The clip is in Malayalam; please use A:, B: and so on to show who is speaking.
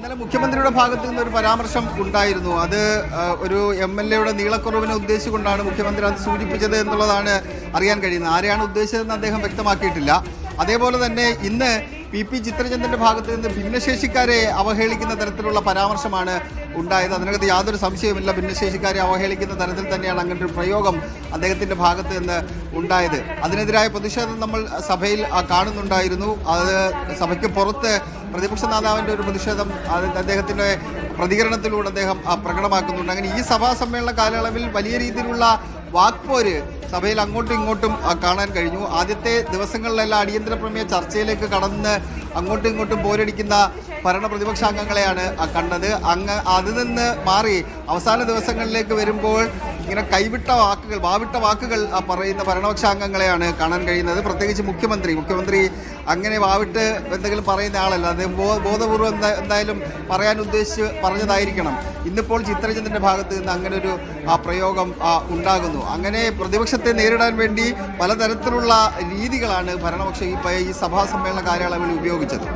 A: ഇന്നലെ മുഖ്യമന്ത്രിയുടെ ഭാഗത്ത് നിന്ന് ഒരു പരാമർശം ഉണ്ടായിരുന്നു. അത് ഒരു എം എൽ എയുടെ നീളക്കുറവിനെ ഉദ്ദേശിച്ചുകൊണ്ടാണ് മുഖ്യമന്ത്രി അത് സൂചിപ്പിച്ചത് എന്നുള്ളതാണ് അറിയാൻ കഴിയുന്നത്. ആരെയാണ് ഉദ്ദേശിച്ചതെന്ന് അദ്ദേഹം വ്യക്തമാക്കിയിട്ടില്ല. അതേപോലെ തന്നെ ഇന്ന് പി പി ചിത്രചന്ദ്രന്റെ ഭാഗത്ത് നിന്ന് ഭിന്നശേഷിക്കാരെ അവഹേളിക്കുന്ന തരത്തിലുള്ള പരാമർശമാണ് ഉണ്ടായത്. അതിനകത്ത് യാതൊരു സംശയവുമില്ല. ഭിന്നശേഷിക്കാരെ അവഹേളിക്കുന്ന തരത്തിൽ തന്നെയാണ് അങ്ങനെ ഒരു പ്രയോഗം അദ്ദേഹത്തിന്റെ ഭാഗത്ത് നിന്ന് ഉണ്ടായത്. അതിനെതിരായ പ്രതിഷേധം നമ്മൾ സഭയിൽ കാണുന്നുണ്ടായിരുന്നു. അത് സഭയ്ക്ക് പുറത്ത് പ്രതിപക്ഷ നേതാവിന്റെ ഒരു പ്രതിഷേധം അദ്ദേഹത്തിന്റെ പ്രതികരണത്തിലൂടെ അദ്ദേഹം പ്രകടമാക്കുന്നുണ്ട്. അങ്ങനെ ഈ സഭാ സമ്മേളന കാലയളവിൽ വലിയ രീതിയിലുള്ള വാക്പോര് സഭയിൽ അങ്ങോട്ടും ഇങ്ങോട്ടും കാണാൻ കഴിഞ്ഞു. ആദ്യത്തെ ദിവസങ്ങളിലെല്ലാം അടിയന്തര പ്രമേയ ചർച്ചയിലേക്ക് കടന്ന് അങ്ങോട്ടും ഇങ്ങോട്ടും പോരടിക്കുന്ന ഭരണ പ്രതിപക്ഷ അംഗങ്ങളെയാണ് കണ്ടത്. അങ്ങ് അതിൽ നിന്ന് മാറി അവസാന ദിവസങ്ങളിലേക്ക് വരുമ്പോൾ ഇങ്ങനെ കൈവിട്ട വാക്കുകൾ വാവിട്ട വാക്കുകൾ പറയുന്ന ഭരണപക്ഷ അംഗങ്ങളെയാണ് കാണാൻ കഴിയുന്നത്. പ്രത്യേകിച്ച് മുഖ്യമന്ത്രി മുഖ്യമന്ത്രി അങ്ങനെ വാവിട്ട് എന്തെങ്കിലും പറയുന്ന ആളല്ല. ബോ- ബോധപൂർവം എന്തായാലും പറയാൻ ഉദ്ദേശിച്ച് പറഞ്ഞതായിരിക്കണം. ഇന്നിപ്പോൾ ചിത്രരഞ്ജന്റെ ഭാഗത്ത് നിന്ന് അങ്ങനെ ഒരു പ്രയോഗം ഉണ്ടാകുന്നു. അങ്ങനെ പ്രതിപക്ഷത്തെ നേരിടാൻ വേണ്ടി പലതരത്തിലുള്ള രീതികളാണ് ഭരണപക്ഷം ഈ സഭാ സമ്മേളന കാലയളവിൽ ഉപയോഗിച്ചത്.